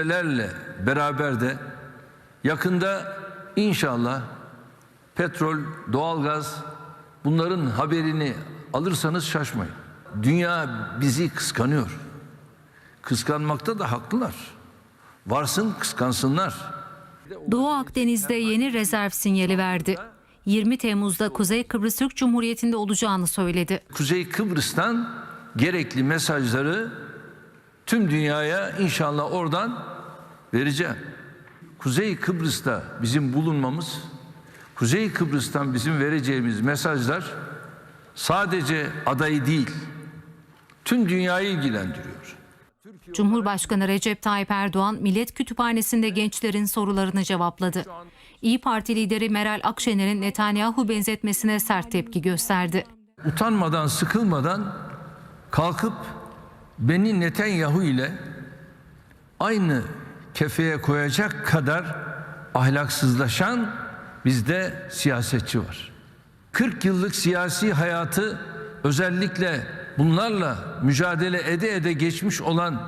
lerle beraber de yakında inşallah petrol, doğalgaz bunların haberini alırsanız şaşmayın. Dünya bizi kıskanıyor. Kıskanmakta da haklılar. Varsın kıskansınlar. Doğu Akdeniz'de yeni rezerv sinyali verdi. 20 Temmuz'da Kuzey Kıbrıs Türk Cumhuriyeti'nde olacağını söyledi. Kuzey Kıbrıs'tan gerekli mesajları tüm dünyaya inşallah oradan vereceğim. Kuzey Kıbrıs'ta bizim bulunmamız, Kuzey Kıbrıs'tan bizim vereceğimiz mesajlar sadece adayı değil, tüm dünyayı ilgilendiriyor. Cumhurbaşkanı Recep Tayyip Erdoğan Millet Kütüphanesi'nde gençlerin sorularını cevapladı. İyi Parti lideri Meral Akşener'in Netanyahu benzetmesine sert tepki gösterdi. Utanmadan, sıkılmadan kalkıp beni Netanyahu ile aynı kefeye koyacak kadar ahlaksızlaşan bizde siyasetçi var. 40 yıllık siyasi hayatı özellikle bunlarla mücadele ede ede geçmiş olan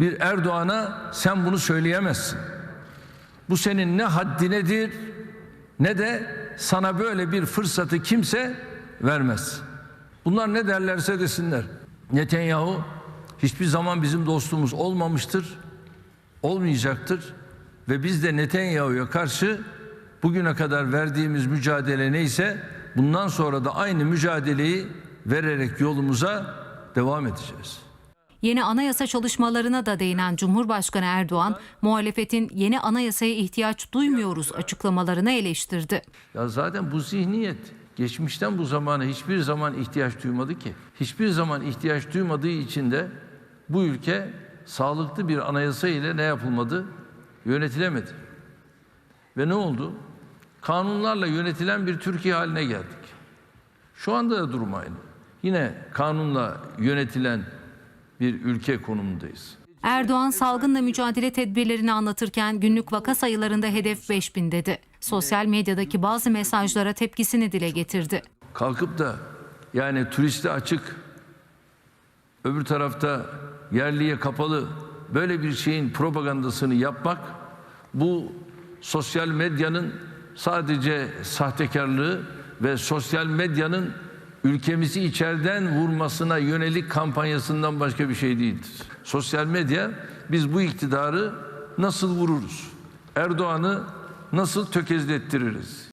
bir Erdoğan'a sen bunu söyleyemezsin. Bu senin ne haddinedir ne de sana böyle bir fırsatı kimse vermez. Bunlar ne derlerse desinler. Netanyahu hiçbir zaman bizim dostumuz olmamıştır, olmayacaktır ve biz de Netanyahu'ya karşı bugüne kadar verdiğimiz mücadele neyse bundan sonra da aynı mücadeleyi vererek yolumuza devam edeceğiz. Yeni anayasa çalışmalarına da değinen Cumhurbaşkanı Erdoğan, muhalefetin yeni anayasaya ihtiyaç duymuyoruz açıklamalarını eleştirdi. Ya zaten bu zihniyet geçmişten bu zamana hiçbir zaman ihtiyaç duymadı ki. Hiçbir zaman ihtiyaç duymadığı için de bu ülke sağlıklı bir anayasa ile ne yapılmadı? Yönetilemedi. Ve ne oldu? Kanunlarla yönetilen bir Türkiye haline geldik. Şu anda da durum aynı. Yine kanunla yönetilen bir ülke konumundayız. Erdoğan salgınla mücadele tedbirlerini anlatırken günlük vaka sayılarında hedef 5000 dedi. Sosyal medyadaki bazı mesajlara tepkisini dile getirdi. kalkıp da yani turiste açık öbür tarafta yerliye kapalı böyle bir şeyin propagandasını yapmak bu sosyal medyanın sadece sahtekarlığı ve sosyal medyanın ülkemizi içeriden vurmasına yönelik kampanyasından başka bir şey değildir. Sosyal medya biz bu iktidarı nasıl vururuz? Erdoğan'ı nasıl tökezlettiririz?